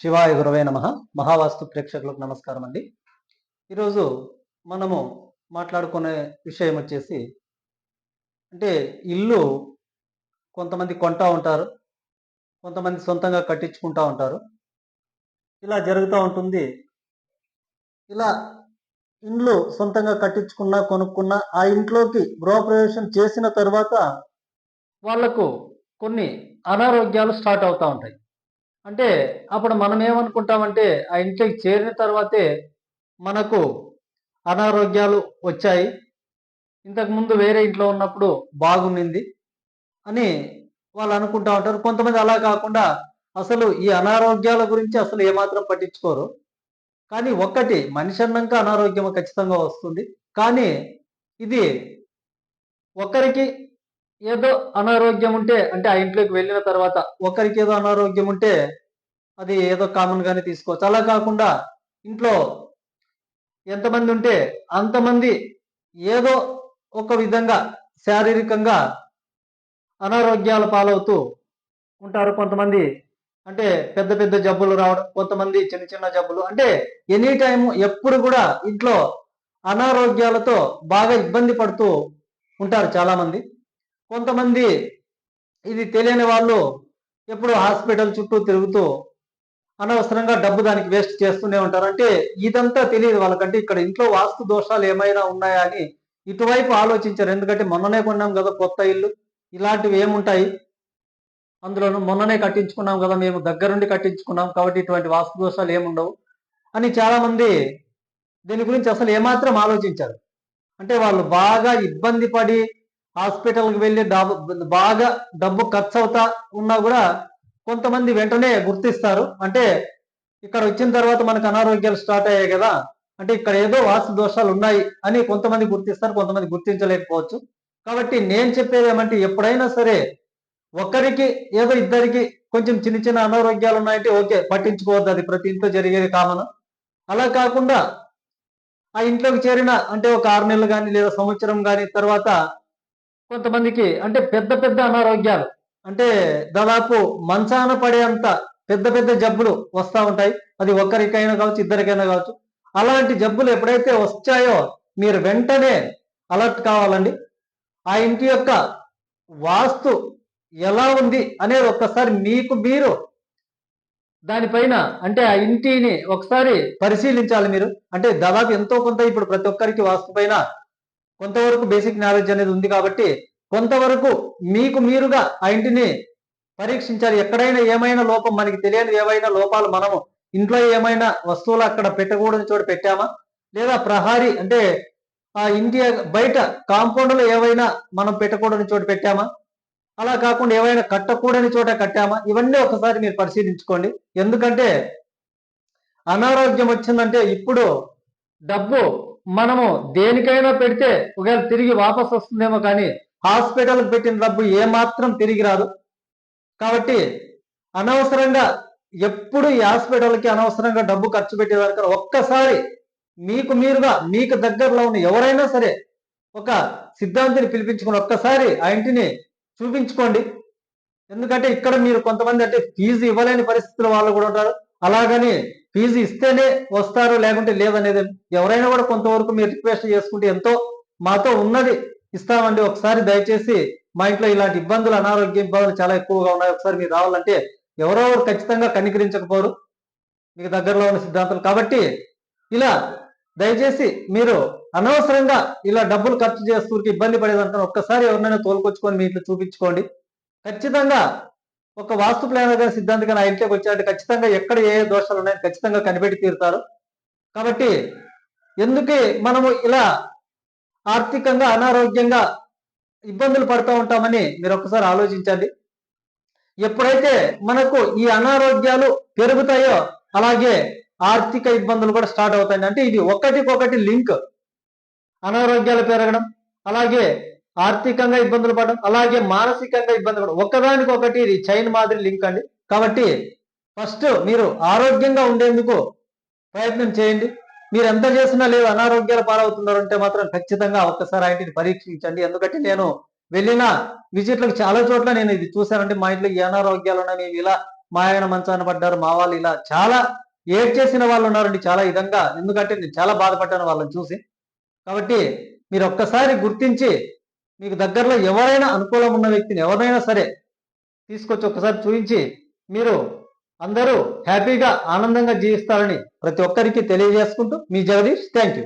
శివాయ గురవే నమ. మహావాస్తు ప్రేక్షకులకు నమస్కారం అండి. ఈరోజు మనము మాట్లాడుకునే విషయం వచ్చేసి అంటే ఇల్లు కొంతమంది కొంటా ఉంటారు కొంతమంది సొంతంగా కట్టించుకుంటా ఉంటారు. ఇలా జరుగుతూ ఉంటుంది. ఇలా ఇండ్లు సొంతంగా కట్టించుకున్నా కొనుక్కున్నా ఆ ఇంట్లోకి గృహప్రవేశం చేసిన తర్వాత వాళ్ళకు కొన్ని అనారోగ్యాలు స్టార్ట్ అవుతూ ఉంటాయి. అంటే అప్పుడు మనం ఏమనుకుంటామంటే ఆ ఇంట్లోకి చేరిన తర్వాతే మనకు అనారోగ్యాలు వచ్చాయి. ఇంతకుముందు వేరే ఇంట్లో ఉన్నప్పుడు బాగుండింది అని వాళ్ళు అనుకుంటా ఉంటారు. కొంతమంది అలా కాకుండా అసలు ఈ అనారోగ్యాల గురించి అసలు ఏమాత్రం పట్టించుకోరు. కానీ ఒక్కటి మనిషి అన్నాక అనారోగ్యం ఖచ్చితంగా వస్తుంది. కానీ ఇది ఒకరికి ఏదో అనారోగ్యం ఉంటే అంటే ఆ ఇంట్లోకి వెళ్ళిన తర్వాత ఒకరికి ఏదో అనారోగ్యం ఉంటే అది ఏదో కామన్ గానే తీసుకోవచ్చు. అలా కాకుండా ఇంట్లో ఎంతమంది ఉంటే అంతమంది ఏదో ఒక విధంగా శారీరకంగా అనారోగ్యాల పాలవుతూ ఉంటారు కొంతమంది. అంటే పెద్ద పెద్ద జబ్బులు రావడం కొంతమంది చిన్న చిన్న జబ్బులు. అంటే ఎనీ టైం ఎప్పుడు కూడా ఇంట్లో అనారోగ్యాలతో బాగా ఇబ్బంది పడుతూ ఉంటారు చాలా మంది కొంతమంది ఇది తెలియని వాళ్ళు ఎప్పుడు హాస్పిటల్ చుట్టూ తిరుగుతూ అనవసరంగా డబ్బు దానికి వేస్ట్ చేస్తూనే ఉంటారు. అంటే ఇదంతా తెలియదు వాళ్ళకంటే ఇక్కడ ఇంట్లో వాస్తు దోషాలు ఏమైనా ఉన్నాయా అని ఇటువైపు ఆలోచించారు. ఎందుకంటే మొన్ననే కొన్నాం కదా కొత్త ఇల్లు. ఇలాంటివి ఏముంటాయి? అందులోనూ మొన్ననే కట్టించుకున్నాం కదా మేము దగ్గరుండి కట్టించుకున్నాం కాబట్టి ఇటువంటి వాస్తు దోషాలు ఏముండవు అని చాలామంది దీని గురించి అసలు ఏమాత్రం ఆలోచించారు. అంటే వాళ్ళు బాగా ఇబ్బంది పడి హాస్పిటల్కి వెళ్ళి డబ్బు బాగా డబ్బు ఖర్చు అవుతా ఉన్నా కూడా కొంతమంది వెంటనే గుర్తిస్తారు. అంటే ఇక్కడ వచ్చిన తర్వాత మనకు అనారోగ్యాలు స్టార్ట్ అయ్యాయి కదా అంటే ఇక్కడ ఏదో వాస్తు దోషాలు ఉన్నాయి అని కొంతమంది గుర్తిస్తారు కొంతమంది గుర్తించలేకపోవచ్చు. కాబట్టి నేను చెప్పేది ఏమంటే ఎప్పుడైనా సరే ఒకరికి ఏదో ఇద్దరికి కొంచెం చిన్న చిన్న అనారోగ్యాలు ఉన్నాయంటే ఓకే పట్టించుకోవద్దు అది ప్రతి ఇంట్లో జరిగేది కామన్. అలా కాకుండా ఆ ఇంట్లోకి చేరిన అంటే ఒక ఆరు నెలలు కానీ లేదా సంవత్సరం కానీ తర్వాత కొంతమందికి అంటే పెద్ద పెద్ద అనారోగ్యాలు. అంటే దాదాపు మంచాన పడేంత పెద్ద పెద్ద జబ్బులు వస్తూ ఉంటాయి. అది ఒక్కరికైనా కావచ్చు ఇద్దరికైనా కావచ్చు. అలాంటి జబ్బులు ఎప్పుడైతే వచ్చాయో మీరు వెంటనే అలర్ట్ కావాలండి. ఆ ఇంటి యొక్క వాస్తు ఎలా ఉంది అనేది ఒక్కసారి మీకు మీరు దానిపైన అంటే ఆ ఇంటిని ఒకసారి పరిశీలించాలి మీరు. అంటే దాదాపు ఎంతో కొంత ఇప్పుడు ప్రతి ఒక్కరికి వాస్తు పైన కొంతవరకు బేసిక్ నాలెడ్జ్ అనేది ఉంది కాబట్టి కొంతవరకు మీకు మీరుగా ఆ ఇంటిని పరీక్షించాలి. ఎక్కడైనా ఏమైనా లోపం మనకి తెలియని ఏవైనా లోపాలు మనము ఇంట్లో ఏమైనా వస్తువులు అక్కడ పెట్టకూడని చోట పెట్టామా? లేదా ప్రహారీ అంటే ఆ ఇంటి బయట కాంపౌండ్లో ఏవైనా మనం పెట్టకూడని చోట పెట్టామా? అలా కాకుండా ఏవైనా కట్టకూడని చోట కట్టామా? ఇవన్నీ ఒకసారి మీరు పరిశీలించుకోండి. ఎందుకంటే అనారోగ్యం వచ్చిందంటే ఇప్పుడు డబ్బు మనము దేనికైనా పెడితే ఒకవేళ తిరిగి వాపస్ వస్తుందేమో కానీ హాస్పిటల్కి పెట్టిన డబ్బు ఏమాత్రం తిరిగి రాదు. కాబట్టి అనవసరంగా ఎప్పుడు ఈ హాస్పిటల్కి అనవసరంగా డబ్బు ఖర్చు పెట్టేవారు ఒక్కసారి మీకు మీరుగా మీకు దగ్గరలో ఉన్న ఎవరైనా సరే ఒక సిద్ధాంతిని పిలిపించుకుని ఒక్కసారి ఆ ఇంటిని చూపించుకోండి. ఎందుకంటే ఇక్కడ మీరు కొంతమంది అంటే ఫీజు ఇవ్వలేని పరిస్థితులు వాళ్ళు కూడా ఉంటారు. అలాగని ఫీజు ఇస్తేనే వస్తారు లేకుంటే లేదనేది ఎవరైనా కూడా కొంతవరకు మీరు రిక్వెస్ట్ చేసుకుంటే ఎంతో మాతో ఉన్నది ఇస్తామండి. ఒకసారి దయచేసి మా ఇంట్లో ఇలాంటి ఇబ్బందులు అనారోగ్య ఇబ్బందులు చాలా ఎక్కువగా ఉన్నాయి. ఒకసారి మీరు రావాలంటే ఎవరో ఖచ్చితంగా కనికరించకపోరు. మీకు దగ్గరలో ఉన్న సిద్ధాంతాలు. కాబట్టి ఇలా దయచేసి మీరు అనవసరంగా ఇలా డబ్బులు ఖర్చు చేస్తూ ఇబ్బంది పడేదానికన్నా ఒక్కసారి ఎవరినైనా తోలుకొచ్చుకొని మీ ఇంట్లో చూపించుకోండి. ఖచ్చితంగా ఒక వాస్తు ప్లానర్ గారి సిద్ధాంతి కానీ ఐటీకి వచ్చారంటే ఖచ్చితంగా ఎక్కడ ఏ దోషాలు ఉన్నాయని ఖచ్చితంగా కనిపెట్టి తీరుతారు. కాబట్టి ఎందుకే మనము ఇలా ఆర్థికంగా అనారోగ్యంగా ఇబ్బందులు పడుతూ ఉంటామని మీరు ఒకసారి ఆలోచించండి. ఎప్పుడైతే మనకు ఈ అనారోగ్యాలు పెరుగుతాయో అలాగే ఆర్థిక ఇబ్బందులు కూడా స్టార్ట్ అవుతాయి. అంటే ఇది ఒకటికొకటి లింక్. అనారోగ్యాలు పెరగడం అలాగే ఆర్థికంగా ఇబ్బందులు పడడం అలాగే మానసికంగా ఇబ్బంది పడడం. ఒకదానికొకటి ఇది చైన్ మాదిరి లింక్ అండి. కాబట్టి ఫస్ట్ మీరు ఆరోగ్యంగా ఉండేందుకు ప్రయత్నం చేయండి. మీరు ఎంత చేసినా లేదు అనారోగ్యాలు పాలవుతున్నారు అంటే మాత్రం ఖచ్చితంగా ఒక్కసారి ఆయనని పరీక్షించండి. ఎందుకంటే నేను వెళ్ళిన విజిట్లకు చాలా చోట్ల నేను ఇది చూశానంటే మా ఇంట్లో ఈ అనారోగ్యాలు ఉన్నాయి మేము ఇలా మా ఆయన మంచాన పడ్డారు. మా వాళ్ళు ఇలా చాలా ఏడ్ చేసిన వాళ్ళు ఉన్నారండి చాలా విధంగా. ఎందుకంటే నేను చాలా బాధపడ్డాను వాళ్ళని చూసి. కాబట్టి మీరు ఒక్కసారి గుర్తించి మీకు దగ్గరలో ఎవరైనా అనుకూలం ఉన్న వ్యక్తిని ఎవరైనా సరే తీసుకొచ్చి ఒకసారి చూపించి మీరు అందరూ హ్యాపీగా ఆనందంగా జీవిస్తారని ప్రతి ఒక్కరికి తెలియజేసుకుంటూ మీ జగదీష్ థ్యాంక్ యూ.